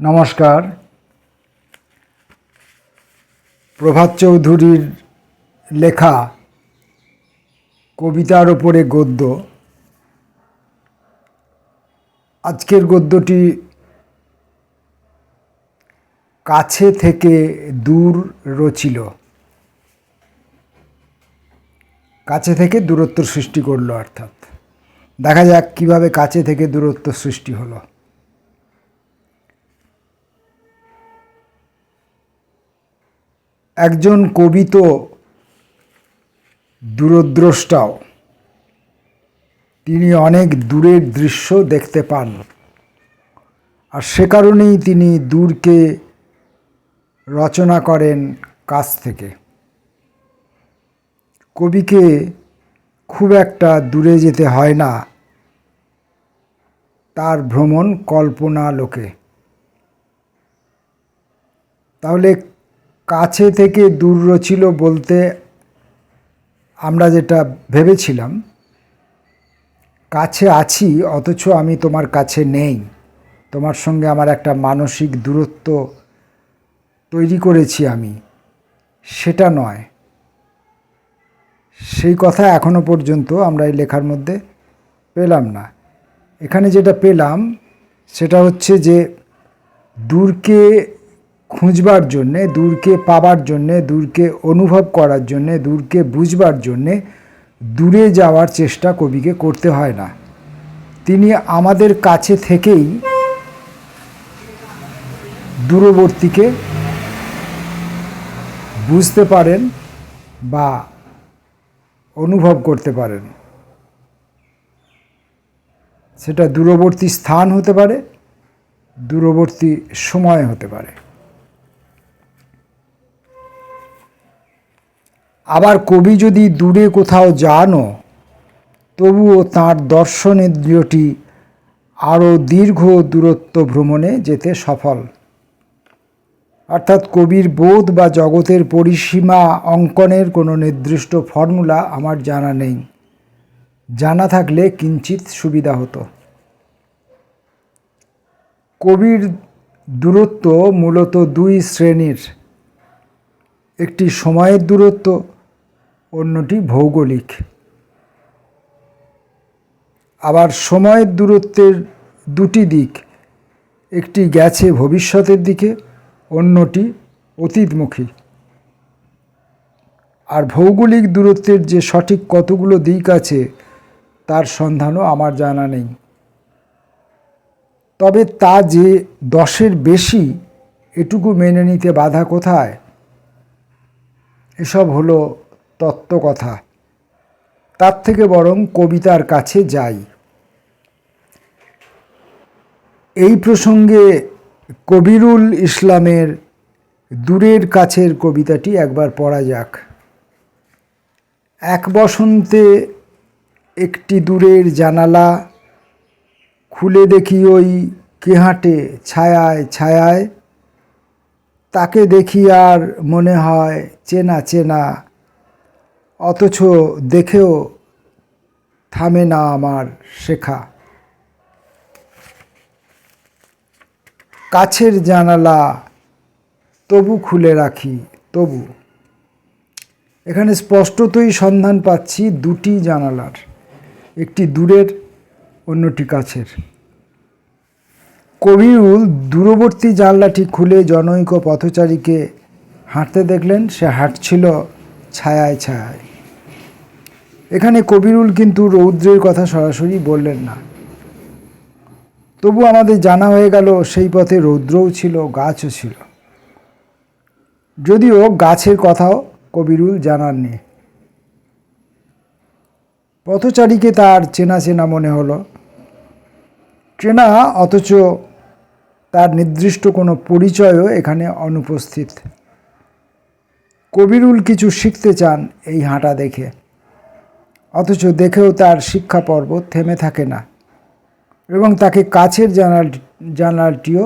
নমস্কার। প্রভাত চৌধুরীর লেখা কবিতার ওপরে গদ্য। আজকের গদ্যটি কাছে থেকে দূর রচিল। কাছে থেকে দূরত্ব সৃষ্টি করল, অর্থাৎ। দেখা যাক কীভাবে কাছে থেকে দূরত্ব সৃষ্টি হলো। একজন কবি তো দূরদ্রষ্টাও। তিনি অনেক দূরের দৃশ্য দেখতে পান। আর সে কারণেই তিনি দূরকে রচনা করেন কাছ থেকে। কবিকে খুব একটা দূরে যেতে হয় না তার ভ্রমণ কল্পনা লোকে। তাহলে কাছে থেকে দূর ছিল বলতে আমরা যেটা ভেবেছিলাম, কাছে আছি, অথচ আমি তোমার কাছে নেই। তোমার সঙ্গে আমার একটা মানসিক দূরত্ব তৈরি করেছি আমি। সেটা নয়। সেই কথা এখনও পর্যন্ত আমরা এই লেখার মধ্যে পেলাম না। এখানে যেটা পেলাম, সেটা হচ্ছে যে দূরকে খুঁজবার জন্যে, দূরকে পাবার জন্যে, দূরকে অনুভব করার জন্যে, দূরকে বুঝবার জন্যে দূরে যাওয়ার চেষ্টা কবিকে করতে হয় না। তিনি আমাদের কাছে থেকেই দূরবর্তীকে বুঝতে পারেন বা অনুভব করতে পারেন। সেটা দূরবর্তী স্থান হতে পারে, দূরবর্তী সময় হতে পারে। আবার কবি যদি দূরে কোথাও যানও, তবুও তাঁর দর্শনেন্দ্রিয়টি আরও দীর্ঘ দূরত্ব ভ্রমণে যেতে সফল। অর্থাৎ কবির বোধ বা জগতের পরিসীমা অঙ্কনের কোনো নির্দিষ্ট ফর্মুলা আমার জানা নেই। জানা থাকলে কিঞ্চিত সুবিধা হতো। কবির দূরত্ব মূলত দুই শ্রেণির। একটি সময়ের দূরত্ব অন্যটি ভৌগোলিক। আবার সময়ের দূরত্বের দুটি দিক, একটি গেছে ভবিষ্যতের দিকে, অন্যটি অতীতমুখী। আর ভৌগোলিক দূরত্বের যে সঠিক কতগুলো দিক আছে, তার সন্ধানও আমার জানা নেই। তবে তা যে দশের বেশি, এটুকু মেনে নিতে বাধা কোথায়? এসব হলো তত্ত্বকথা। তার থেকে বরং কবিতার কাছে যাই। এই প্রসঙ্গে কবিরুল ইসলামের দূরের কাছের কবিতাটি একবার পড়া যাক। এক বসন্তে একটি দূরের জানালা খুলে দেখি ওই কেহাটে ছায়ায় ছায়ায়। তাকে দেখি আর মনে হয় চেনা চেনা অথচ দেখেও থামে না আমার শেখা। কাছের জানালা তবু খুলে রাখি, তবু। এখানে স্পষ্টতই সন্ধান পাচ্ছি দুটি জানালার, একটি দূরের, অন্যটি কাছের। কবিরুল দূরবর্তী জানলাটি খুলে জনৈক পথচারীকে হাঁটতে দেখলেন, সে হাঁটছিল ছায়ায় ছায়ায়। এখানে কবিরুল কিন্তু রৌদ্রের কথা সরাসরি বললেন না। তবু আমাদের জানা হয়ে গেল সেই পথে রৌদ্রও ছিল, গাছও ছিল। যদিও গাছের কথাও কবিরুল জানাননি। পথচারীকে তার চেনা চেনা মনে হলো। চেনা অথচ তার নির্দিষ্ট কোনো পরিচয়ও এখানে অনুপস্থিত। কবিরুল কিছু শিখতে চান এই হাঁটা দেখে। অথচ দেখেও তার শিক্ষা পর্ব থেমে থাকে না এবং তাকে কাছের জানাল জানালটিও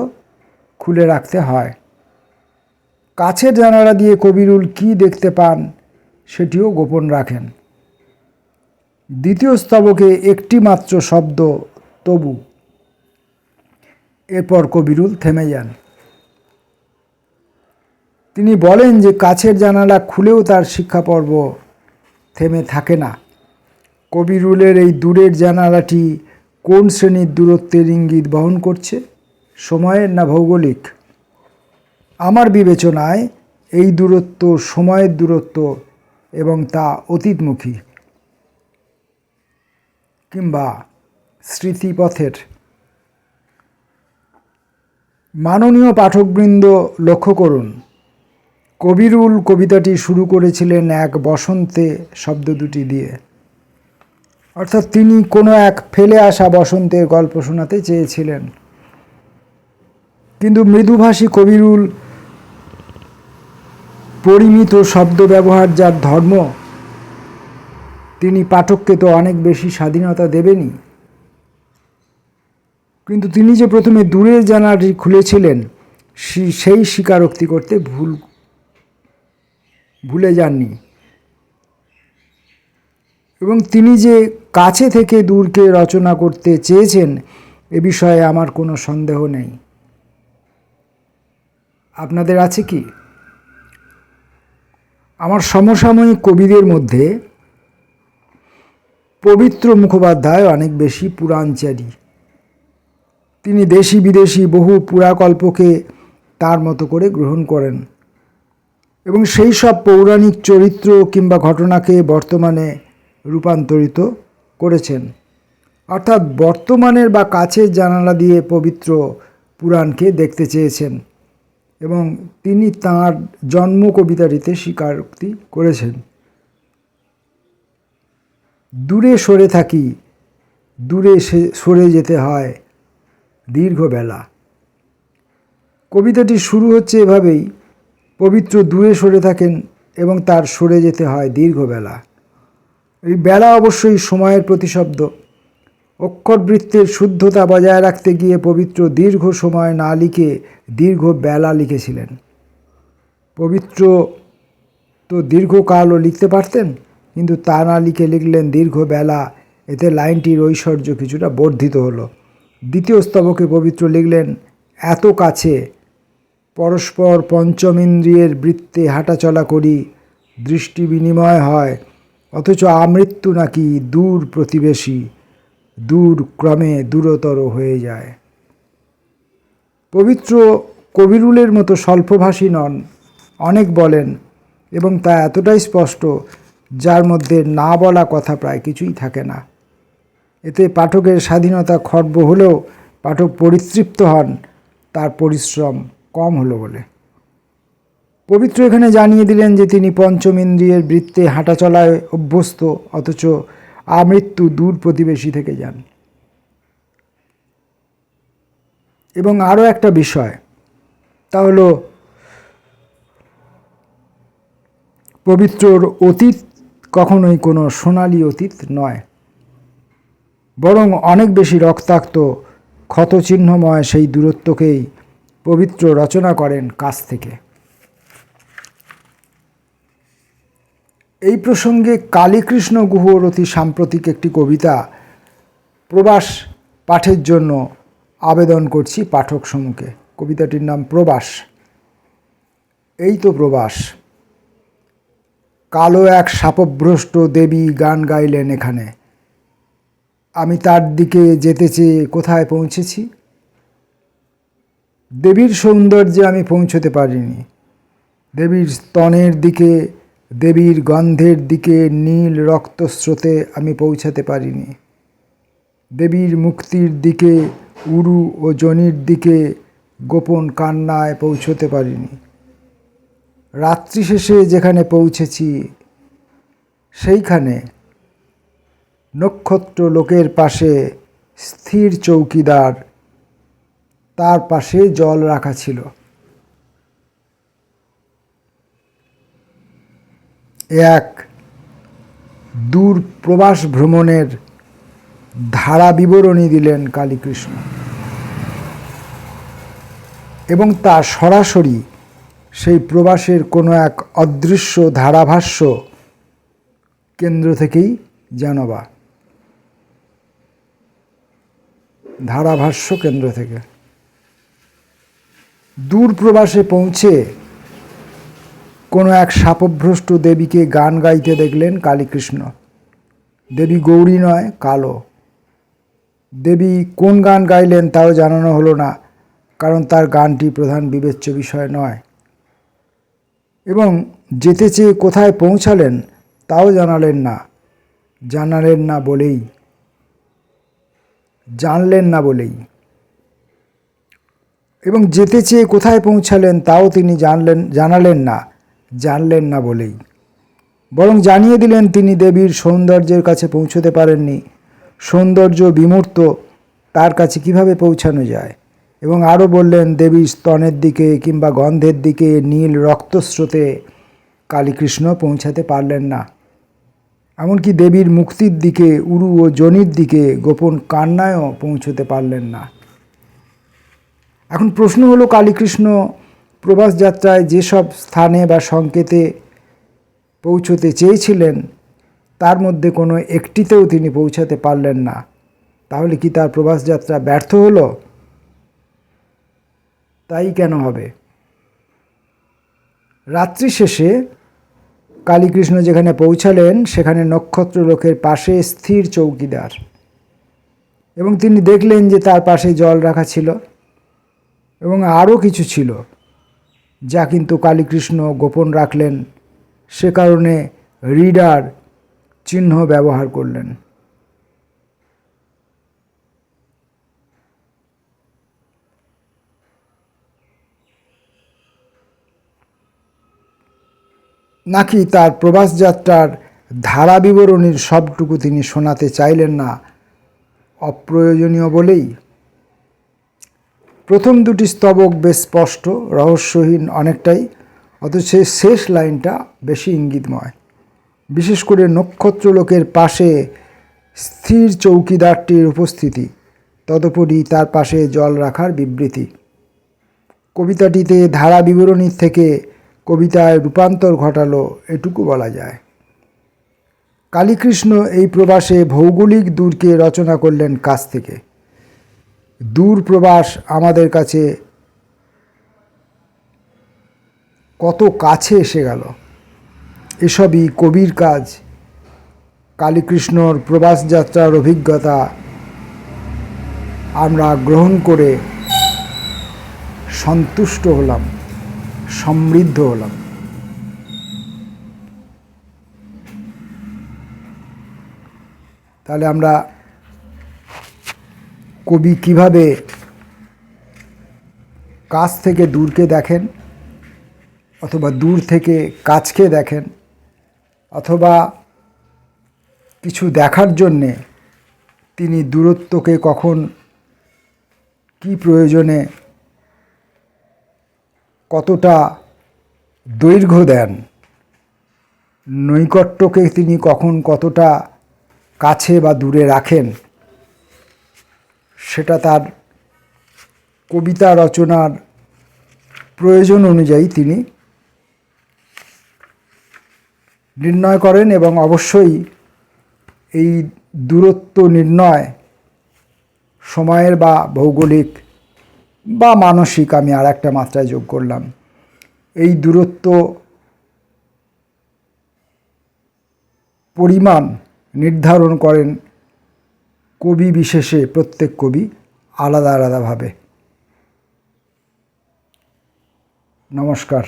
খুলে রাখতে হয়। কাছের জানালা দিয়ে কবিরুল কি দেখতে পান সেটিও গোপন রাখেন। দ্বিতীয় স্তবকে একটি মাত্র শব্দ, তবু। এরপর কবিরুল থেমে যান। তিনি বলেন যে কাছের জানালা খুলেও তার শিক্ষা পর্ব থেমে থাকে না। কবিরুলের এই দূরের জানালাটি কোন শ্রেণির দূরত্বের ইঙ্গিত বহন করছে? সময়ের না ভৌগোলিক? আমার বিবেচনায় এই দূরত্ব সময়ের দূরত্ব এবং তা অতীতমুখী। কিংবা স্মৃতিপথের। মাননীয় পাঠকবৃন্দ লক্ষ্য করুন, কবিরুল কবিতাটি শুরু করেছিলেন এক বসন্তে শব্দ দুটি দিয়ে। অর্থাৎ তিনি কোনো এক ফেলে আসা বসন্তের গল্প শোনাতে চেয়েছিলেন। কিন্তু মৃদুভাষী কবিরুল পরিমিত শব্দ ব্যবহার যার ধর্ম, তিনি পাঠককে তো অনেক বেশি স্বাধীনতা দেবেনই। কিন্তু তিনি যে প্রথমে দূরের জানালাটি খুলেছিলেন সেই স্বীকারোক্তি করতে ভুল, ভুলে যাননি। এবং তিনি যে কাছে থেকে দূরকে রচনা করতে চেয়েছেন, এ বিষয়ে আমার কোনো সন্দেহ নেই। আপনাদের আছে কি? আমার সমসাময়িক কবিদের মধ্যে পবিত্র মুখোপাধ্যায় অনেক বেশি পুরাণচারী। তিনি দেশি বিদেশি বহু পুরাকল্পকে তার মতো করে গ্রহণ করেন এবং সেই সব পৌরাণিক চরিত্র কিংবা ঘটনাকে বর্তমানে রূপান্তরিত করেছেন। অর্থাৎ বর্তমানের বা কাছের জানালা দিয়ে পবিত্র পুরাণকে দেখতে চেয়েছেন এবং তিনি তাঁর জন্ম কবিতাটিতে স্বীকারোক্তি করেছেন। দূরে সরে থাকি, দূরে সরে যেতে হয় দীর্ঘ বেলা কবিতাটি শুরু হচ্ছে এভাবেই, পবিত্র দূরে সরে থাকেন এবং তার সরে যেতে হয় দীর্ঘবেলা। এই বেলা অবশ্যই সময়ের প্রতিশব্দ। অক্ষরবৃত্তের শুদ্ধতা বজায় রাখতে গিয়ে পবিত্র দীর্ঘ সময় না লিখে দীর্ঘ বেলা লিখেছিলেন। পবিত্র তো দীর্ঘকালও লিখতে পারতেন, কিন্তু তা না লিখে লিখলেন দীর্ঘ বেলা, এতে লাইনটির ঐশ্বর্য কিছুটা বর্ধিত হলো। দ্বিতীয় স্তবকে পবিত্র লিখলেন, এত কাছে পরস্পর পঞ্চমেন্দ্রিয়ের বৃত্তে হাঁটাচলা করি, দৃষ্টি বিনিময় হয় অথচ আমৃত্যু নাকি দূর প্রতিবেশী, দূর ক্রমে দূরতর হয়ে যায়। পবিত্র কবিরুলের মতো স্বল্পভাষী নন, অনেক বলেন এবং তা এতটাই স্পষ্ট যার মধ্যে না বলা কথা প্রায় কিছুই থাকে না। এতে পাঠকের স্বাধীনতা খর্ব হলেও পাঠক পরিতৃপ্ত হন, তার পরিশ্রম কম হলো বলে। পবিত্র এখানে জানিয়ে দিলেন যে তিনি পঞ্চম ইন্দ্রিয়ের বৃত্তে হাঁটাচলায় অভ্যস্ত, অথচ আমৃত্যু দূর প্রতিবেশী থেকে যান। এবং আরও একটা বিষয়, তা হলো পবিত্রর অতীত কখনোই কোনো সোনালি অতীত নয়, বরং অনেক বেশি রক্তাক্ত, ক্ষতচিহ্নময় সেই দূরত্বকেই পবিত্র রচনা করেন কাছ থেকে। এই প্রসঙ্গে কালীকৃষ্ণ গুহর অতি সাম্প্রতিক একটি কবিতা প্রবাস পাঠের জন্য আবেদন করছি পাঠক সমূহকে কবিতাটির নাম প্রবাস। এই তো প্রবাস। কালো এক সাপভ্রষ্ট দেবী গান গাইলেন এখানে। আমি তার দিকে যেতে চেয়ে কোথায় পৌঁছেছি? দেবীর সৌন্দর্যে আমি পৌঁছতে পারিনি। দেবীর স্তনের দিকে দেবীর গন্ধের দিকে নীল রক্তস্রোতে আমি পৌঁছাতে পারিনি। দেবীর মুক্তির দিকে, উরু ও জনির দিকে গোপন কান্নায় পৌঁছতে পারিনি। রাত্রি শেষে যেখানে পৌঁছেছি, সেইখানে নক্ষত্র লোকের পাশে স্থির চৌকিদার, তার পাশে জল রাখা ছিল। এক দূর প্রবাস ভ্রমণের ধারা বিবরণী দিলেন কালীকৃষ্ণ। এবং তা সরাসরি সেই প্রবাসের কোনো এক অদৃশ্য ধারাভাষ্য কেন্দ্র থেকেই জানবা ধারাভাষ্য কেন্দ্র থেকে। দূর প্রবাসে পৌঁছে কোনো এক সাপভ্রষ্ট দেবীকে গান গাইতে দেখলেন কালীকৃষ্ণ। দেবী গৌরী নয়, কালো। দেবী কোন গান গাইলেন তাও জানানো হলো না, কারণ তার গানটি প্রধান বিবেচ্য বিষয় নয়। এবং যেতে চেয়ে কোথায় পৌঁছালেন তাও জানালেন না জানালেন না বলেই। জানলেন না বলেই। এবং যেতে চেয়ে কোথায় পৌঁছালেন তাও তিনি জানলেন, জানালেন না। জানলেন না বলেই। বরং জানিয়ে দিলেন তিনি দেবীর সৌন্দর্যের কাছে পৌঁছতে পারেননি। সৌন্দর্য বিমূর্ত, তার কাছে কীভাবে পৌঁছানো যায়? এবং আরও বললেন, দেবীর স্তনের দিকে কিংবা গন্ধের দিকে নীল রক্তস্রোতে কালীকৃষ্ণ পৌঁছাতে পারলেন না। এমনকি দেবীর মুক্তির দিকে, উরু ও জনির দিকে গোপন কান্নায়ও পৌঁছতে পারলেন না। এখন প্রশ্ন হলো, কালীকৃষ্ণ প্রবাস যাত্রায় যেসব স্থানে বা সংকেতে পৌঁছতে চেয়েছিলেন, তার মধ্যে কোনো একটিতেও তিনি পৌঁছাতে পারলেন না। তাহলে কি তার প্রবাস যাত্রা ব্যর্থ হলো? তাই কেন হবে? রাত্রি শেষে কালীকৃষ্ণ যেখানে পৌঁছালেন, সেখানে নক্ষত্র লোকের পাশে স্থির চৌকিদার। এবং তিনি দেখলেন যে তার পাশে জল রাখা ছিল এবং আরও কিছু ছিল। যা কিন্তু কালীকৃষ্ণ গোপন রাখলেন। সে কারণে রিডার চিহ্ন ব্যবহার করলেন। নাকি তার প্রবাস যাত্রার ধারা বিবরণীর সবটুকু তিনি শোনাতে চাইলেন না? অপ্রয়োজনীয় বলেই প্রথম দুটি স্তবক বেশ স্পষ্ট, রহস্যহীন অনেকটাই, অথচ শেষ লাইনটা বেশি ইঙ্গিতময়। বিশেষ করে নক্ষত্রলোকের পাশে স্থির চৌকিদারটির উপস্থিতি, তদুপরি তার পাশে জল রাখার বিবৃতি। কবিতাটিতে ধারা বিবরণীর থেকে কবিতায় রূপান্তর ঘটালো এটুকু বলা যায়। কালীকৃষ্ণ এই প্রবাসে ভৌগোলিক দূরকে রচনা করলেন কাছ থেকে। দূর প্রবাস আমাদের কাছে কত কাছে এসে গেল। এসবই কবির কাজ। কালীকৃষ্ণর প্রবাস যাত্রার অভিজ্ঞতা আমরা গ্রহণ করে সন্তুষ্ট হলাম, সমৃদ্ধ হলাম। তাহলে আমরা কবি কীভাবে কাছ থেকে দূরকে দেখেন অথবা দূর থেকে কাছকে দেখেন অথবা কিছু দেখার জন্যে তিনি দূরত্বকে কখন কি প্রয়োজনে কতটা দৈর্ঘ্য দেন, নৈকট্যকে তিনি কখন কতটা কাছে বা দূরে রাখেন সেটা তার কবিতা রচনার প্রয়োজন অনুযায়ী তিনি নির্ণয় করেন এবং অবশ্যই এই দূরত্ব নির্ণয় সময়ের বা ভৌগোলিক বা মানসিক আমি আর একটা মাত্রায় যোগ করলাম। এই দূরত্ব পরিমাণ নির্ধারণ করেন কবি বিশেষে প্রত্যেক কবি আলাদা আলাদাভাবে। নমস্কার।